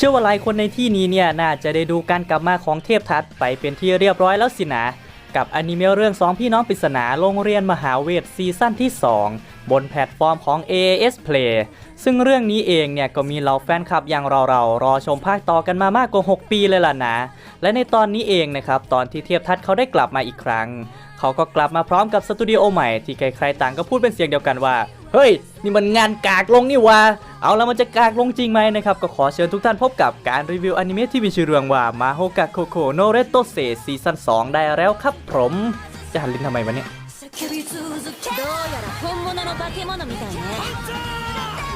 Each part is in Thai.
เชื่อว่าหลายคนในที่นี้เนี่ยน่าจะได้ดูการกลับมาของเทพทัตไปเป็นที่เรียบร้อยแล้วสินะกับอนิเมะเรื่องสองพี่น้องปริศนาโรงเรียนมหาเวทซีซั่นที่ 2 บนแพลตฟอร์มของ AAS Play ซึ่งเรื่องนี้เองเนี่ยก็มีเหล่าแฟนคลับอย่างเราเราๆรอชมภาคต่อกันมามากกว่า 6 ปีเลยล่ะนะ และในตอนนี้เองนะครับตอนที่เทพทัตเขาได้กลับมาอีกครั้ง เขาก็กลับมาพร้อมกับสตูดิโอใหม่ที่ใครๆต่างก็พูดเป็นเสียงเดียวกันว่า เฮ้ย นี่มันงานกากลงนี่วะเอาแล้วมันจะกากลงจริงไหมนะครับ ก็ขอเชิญทุกท่านพบกับการรีวิวอนิเมะที่มีชื่อเรื่องว่ามาโฮกะโคโคโนเรโตเซซีซั่น2ได้แล้วครับผมจะหันลิ้นทำไมวะเนี่ย 叫び続けどうやら本物の化け物みたいね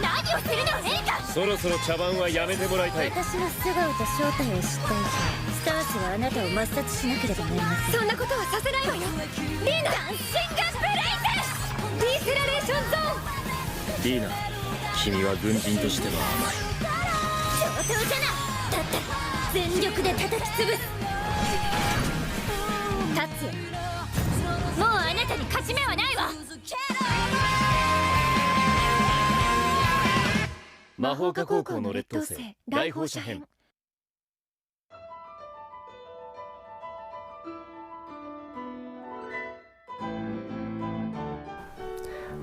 何をするのエリカそろそろ茶番はやめてもらいたい私の素顔と正体を知っていてスタースはあなたを抹殺しなければなりませんそんなことはさせないわよリーナダンシングブレイゼ ディスラレーションゾーンリーナ君は軍人としては甘い。上等じゃな。いだったら全力で叩き潰す達也もうあなたに勝ち目はないわ。魔法科高校の劣等生来訪者編。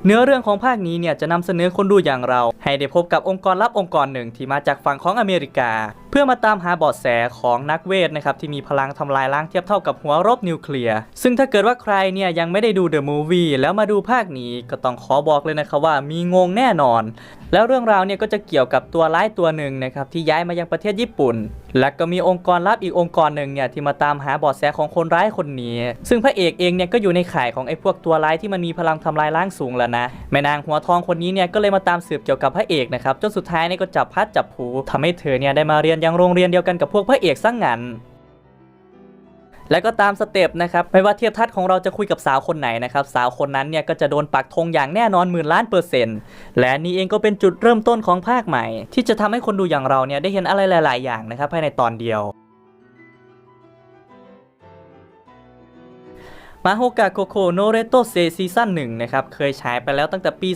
เนื้อเรื่องของภาคนี้เนี่ยจะนำเสนอคนดูอย่างเรา ให้ได้พบกับองค์กรลับองค์กรหนึ่งที่มาจากฝั่งของอเมริกา เพื่อมาตามหาเบาะแสของนักเวทนะครับที่มีพลังทำลายล้างเทียบเท่ากับหัวรบนิวเคลียร์ ซึ่งถ้าเกิดว่าใครเนี่ยยังไม่ได้ดูเดอะมูฟวี่แล้วมาดูภาคนี้ก็ต้องขอบอกเลยนะครับว่ามีงงแน่นอน แล้วเรื่องราวเนี่ยก็จะเกี่ยวกับตัวร้ายตัวหนึ่งนะครับที่ย้ายมายังประเทศญี่ปุ่น และก็มีองค์กรลับอีกองค์กรหนึ่งเนี่ยที่มาตามหาเบาะแสของคนร้ายคนนี้ ซึ่งพระเอกเองเนี่ยก็อยู่ในข่ายของไอ้พวกตัวร้ายที่มันมีพลังทำลายล้างสูงแล้วนะแม่นางหัวทองคนนี้เนี่ยก็เลยมาตามสืบเกี่ยวกับพระเอกนะครับจนสุดท้ายเนี่ยก็จับพัดจับผูทำให้เธอเนี่ยได้มาเรียนยังโรงเรียนเดียวกันกับพวกพระเอกซะงงั้น และก็ตามสเต็ปนะครับ ไม่ว่าเทียบทัดของเราจะคุยกับสาวคนไหนนะครับ สาวคนนั้นเนี่ยก็จะโดนปักธงอย่างแน่นอนหมื่นล้านเปอร์เซ็นต์และนี่เองก็เป็นจุดเริ่มต้นของภาคใหม่ ที่จะทำให้คนดูอย่างเราเนี่ยได้เห็นอะไรหลาย ๆ อย่างนะครับภายในตอนเดียว มาโฮกะโคโคโนเรโตเซซีซั่น1นะครับ เคยฉายไปแล้วตั้งแต่ปี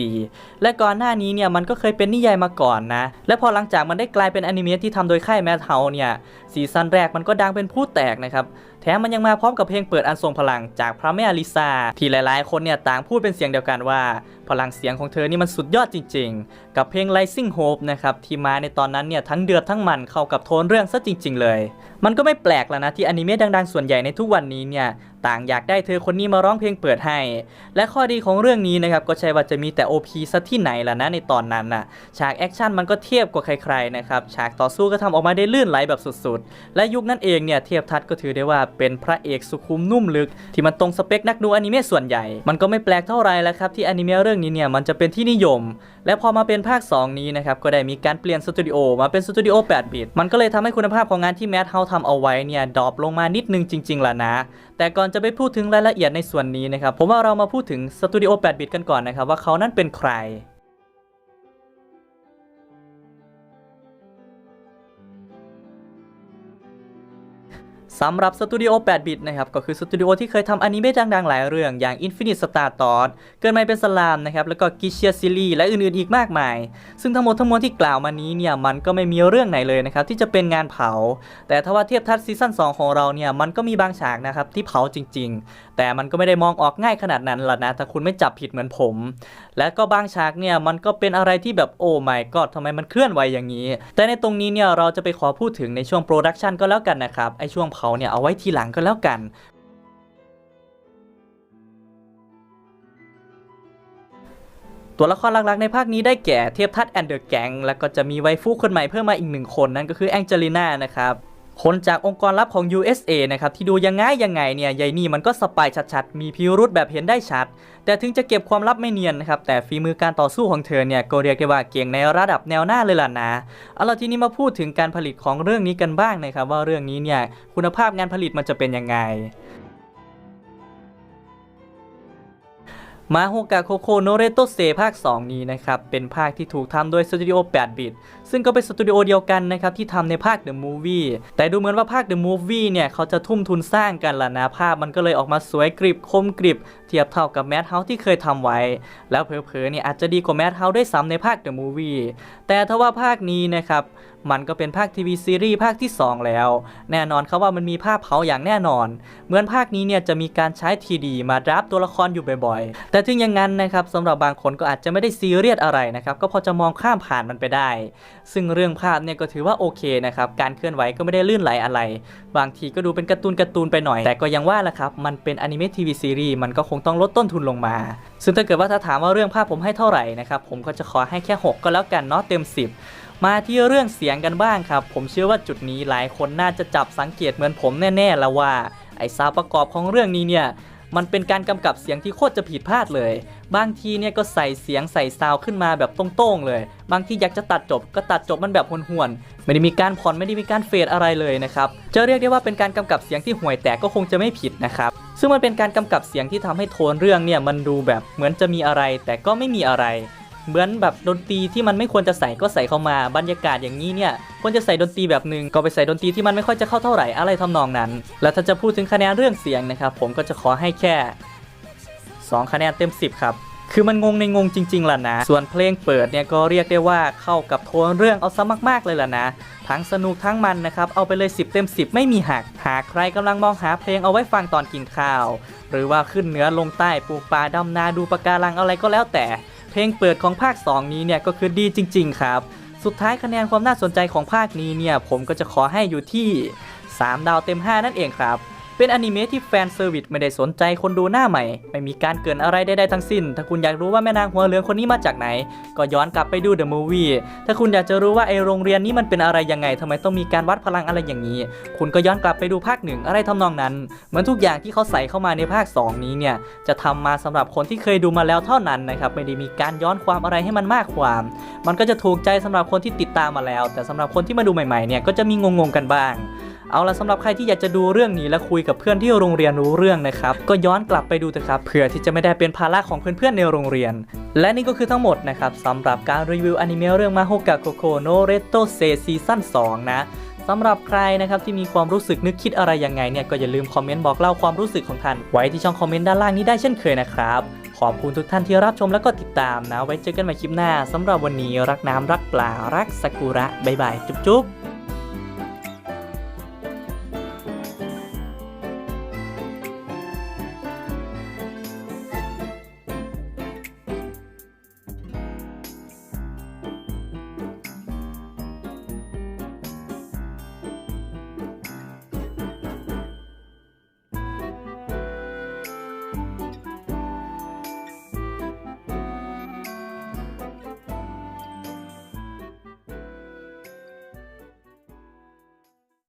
2014 และก่อนหน้านี้เนี่ยมันก็เคยเป็นนิยายมาก่อนนะ และพอหลังจากมันได้กลายเป็นอนิเมะที่ทำโดยค่ายแมทเฮาเนี่ยซีซั่นแรกมันก็ดังเป็นผู้แตกนะครับ แถมมันยังมาพร้อมกับเพลงเปิดอันทรงพลังจากพระแม่อลิซาที่หลายๆ คนเนี่ยต่างพูดเป็นเสียงเดียวกันว่า พลังเสียงของเธอนี่มันสุดยอดจริง ๆ กับเพลง Rising Hope นะครับที่มาในตอนนั้นเนี่ยทั้งเดือดทั้งมันเข้ากับโทนเรื่องซะจริง ๆ เลย มันก็ไม่แปลกแล้วนะที่อนิเมะดังๆส่วนใหญ่ในทุกวันนี้เนี่ย ต่างอยากได้เธอคนนี้มาร้องเพลงเปิดให้ และข้อดีของเรื่องนี้นะครับก็ใช่ว่าจะมีแต่ OP ซะที่ไหนล่ะนะในตอนนั้นน่ะฉากแอคชั่นมันก็เทียบกว่าใครๆนะครับฉากต่อสู้ก็ทำออกมาได้ลื่นไหลแบบสุดๆ และยุคนั้นเองเนี่ยเทียบทัศน์ก็ถือได้ว่าเป็นพระเอกสุขุมนุ่มลึก ที่มันตรงสเปคนักดูอนิเมะส่วนใหญ่ มันก็ไม่แปลกเท่าไรแล้วครับที่อนิเมะเรื่องนี้เนี่ยมันจะเป็นที่นิยม และพอมาเป็นภาค 2 นี้นะครับก็ได้มีการเปลี่ยนสตูดิโอมาเป็นสตูดิโอ8บิตมันก็เลยทำให้คุณภาพของงานที่แมทเฮาทำเอาไว้เนี่ยดรอปลงมานิดนึงจริงๆล่ะนะ แต่ก่อนจะไปพูดถึงรายละเอียดในส่วนนี้นะครับ ผมว่าเรามาพูดถึงสตูดิโอ8บิตกันก่อนนะครับ ว่าเขานั้นเป็นใคร สำหรับสตูดิโอ8บิตนะครับก็คือสตูดิโอที่เคยทำอนิเมะดังๆ หลายเรื่องอย่าง Infinite Star t o r เกินไม่เป็นสลามนะครับแล้วก็กิเชียซีรีและอื่นๆอีกมากมาย ซึ่งทั้งหมดทั้งมวลที่กล่าวมานี้เนี่ยมันก็ไม่มีเรื่องไหนเลยนะครับที่จะเป็นงานเผา แต่ถ้าว่าเทียบทัดซีซั่น2ของเราเนี่ยมันก็มีบางฉากนะครับที่เผาจริง ๆ แต่มันก็ไม่ได้มองออกง่ายขนาดนั้นล่ะนะถ้าคุณไม่จับผิดเหมือนผม และก็บางฉากเนี่ยมันก็เป็นอะไรที่แบบโอ้ไม่ก็ทำไมมันเคลื่อนไหวอย่างนี้ แต่ในตรงนี้เนี่ยเราจะไปขอพูดถึงในช่วงโปรดักชันก็แล้วกันนะครับไอช่วงเผาเนี่ยเอาไว้ทีหลังก็แล้วกันตัวละครหลักๆในภาคนี้ได้แก่เทียบทัศน์แอนเดอร์แกงแล้วก็จะมีไวฟูคนใหม่เพิ่มมาอีกหนึ่งคนนั่นก็คือแองเจลิน่านะครับ คนจากองค์กรลับของ USA นะครับที่ดูยังไงยังไงเนี่ยยายนี่มันก็สปายชัดๆ มีพิรุธแบบเห็นได้ชัด แต่ถึงจะเก็บความลับไม่เนียนนะครับแต่ฝีมือการต่อสู้ของเธอเนี่ยก็เรียกได้ว่าเก่งในระดับแนวหน้าเลยล่ะนะเอาล่ะทีนี้มาพูดถึงการผลิตของเรื่องนี้กันบ้างนะครับว่าเรื่องนี้เนี่ยคุณภาพงานผลิตมันจะเป็นยังไง มาโฮกะโคโคโนเรโตเซภาค 2 นี้นะครับ เป็นภาคที่ถูกทำโดยสตูดิโอ 8 บิต ซึ่งก็เป็นสตูดิโอเดียวกันนะครับ ที่ทำในภาค The Movie แต่ดูเหมือนว่าภาค The Movie เนี่ย เขาจะทุ่มทุนสร้างกันละนะ ภาพมันก็เลยออกมาสวยกริบคมกริบ เทียบเท่ากับ Mad House ที่เคยทำไว้ แล้วเผลอๆเนี่ยอาจจะดีกว่า Mad House ด้วยซ้ำในภาค The Movie แต่ถ้าว่าภาคนี้นะครับมันก็เป็นภาคทีวีซีรีส์ภาคที่ 2 แล้ว แน่นอนครับว่ามันมีภาพเผาอย่างแน่นอน เหมือนภาคนี้เนี่ยจะมีการใช้ทีดีมารับตัวละครอยู่บ่อยๆ แต่ถึงอย่างนั้นนะครับสำหรับบางคนก็อาจจะไม่ได้ซีเรียสอะไรนะครับก็พอจะมองข้ามผ่านมันไปได้ ซึ่งเรื่องภาพเนี่ยก็ถือว่าโอเคนะครับการเคลื่อนไหวก็ไม่ได้ลื่นไหลอะไร บางทีก็ดูเป็นการ์ตูนการ์ตูนไปหน่อย แต่ก็ยังว่าแหละครับมันเป็นอนิเมะทีวีซีรีส์มันก็คงต้องลดต้นทุนลงมา ซึ่งถ้าเกิดว่าถ้าถามว่าเรื่องภาพผมให้เท่าไหร่นะครับผมก็จะขอให้แค่ 6 ก็แล้วกันเนาะเต็ม 10มาที่เรื่องเสียงกันบ้างครับ ผมเชื่อว่าจุดนี้หลายคนน่าจะจับสังเกตเหมือนผมแน่ๆแล้วว่า ไอ้ซาวประกอบของเรื่องนี้เนี่ย มันเป็นการกำกับเสียงที่โคตรจะผิดพลาดเลย บางทีเนี่ยก็ใส่เสียงใส่ซาวขึ้นมาแบบตรงๆเลย บางทีอยากจะตัดจบก็ตัดจบมันแบบห่วนๆไม่ได้มีการผ่อนไม่ได้มีการเฟดอะไรเลยนะครับจะเรียกได้ว่าเป็นการกำกับเสียงที่ห่วยแตกก็คงจะไม่ผิดนะครับ ซึ่งมันเป็นการกำกับเสียงที่ทำให้โทนเรื่องเนี่ยมันดูแบบเหมือนจะมีอะไรแต่ก็ไม่มีอะไร เหมือนแบบดนตรีที่มันไม่ควรจะใส่ก็ใส่เข้ามาบรรยากาศอย่างนี้เนี่ยควรจะใส่ดนตรีแบบหนึ่งก็ไปใส่ดนตรีที่มันไม่ค่อยจะเข้าเท่าไหร่อะไรทำนองนั้น แล้วถ้าจะพูดถึงคะแนนเรื่องเสียงนะครับผมก็จะขอให้แค่ 2 คะแนนเต็ม 10 ครับ คือมันงงในงงจริงๆล่ะนะ ส่วนเพลงเปิดเนี่ยก็เรียกได้ว่าเข้ากับโทนเรื่องเอาซะมากๆเลยล่ะนะ ทั้งสนุกทั้งมันนะครับ เอาไปเลย 10 เต็ม 10 ไม่มีหัก หากใครกำลังมองหาเพลงเอาไว้ฟังตอนกินข้าว หรือว่าขึ้นเหนือลงใต้ปลูกป่าดำนาดูปะการังอะไรก็แล้วแต่ เพลงเปิดของภาค 2 นี้เนี่ยก็คือดีจริง ๆ ครับ สุดท้ายคะแนนความน่าสนใจของภาคนี้เนี่ยผมก็จะขอให้อยู่ที่ 3 ดาวเต็ม 5 นั่นเองครับ เป็นอนิเมะที่แฟนเซอร์วิสไม่ได้สนใจคนดูหน้าใหม่ ไม่มีการเกินอะไรใดๆทั้งสิ้น ถ้าคุณอยากรู้ว่าแม่นางหัวเหลืองคนนี้มาจากไหน ก็ย้อนกลับไปดูเดอะมูวี่ถ้าคุณอยากจะรู้ว่าไอโรงเรียนนี้มันเป็นอะไรยังไงทำไมต้องมีการวัดพลังอะไรอย่างนี้ คุณก็ย้อนกลับไปดูภาคหนึ่งอะไรทำนองนั้น เหมือนทุกอย่างที่เขาใส่เข้ามาในภาค 2 นี้เนี่ยจะทำมาสำหรับคนที่เคยดูมาแล้วเท่านั้นนะครับไม่ได้มีการย้อนความอะไรให้มันมากความ มันก็จะถูกใจสำหรับคนที่ติดตามมาแล้ว แต่สำหรับคนที่มาดูใหม่ๆเนี่ยก็จะมีงงๆกันบ้าง เอาละสำหรับใครที่อยากจะดูเรื่องนี้และคุยกับเพื่อนที่โรงเรียนรู้เรื่องนะครับ ก็ย้อนกลับไปดูเถอะครับเพื่อที่จะไม่ได้เป็นภาระของเพื่อนๆในโรงเรียน และนี่ก็คือทั้งหมดนะครับสำหรับการรีวิวอนิเมะเรื่องมาโฮกะโคโคโนเรโตเซซีซั่น2นะสำหรับใครนะครับที่มีความรู้สึกนึกคิดอะไรยังไงเนี่ยก็อย่าลืมคอมเมนต์บอกเล่าความรู้สึกของท่านไว้ที่ช่องคอมเมนต์ด้านล่างนี้ได้เช่นเคยนะครับขอบคุณทุกท่านที่รับชมและก็ติดตามนะ ไว้เจอกันใหม่คลิปหน้าสำหรับวันนี้รักน้ำรักปลารักซากุระบ๊ายบายจุ๊บ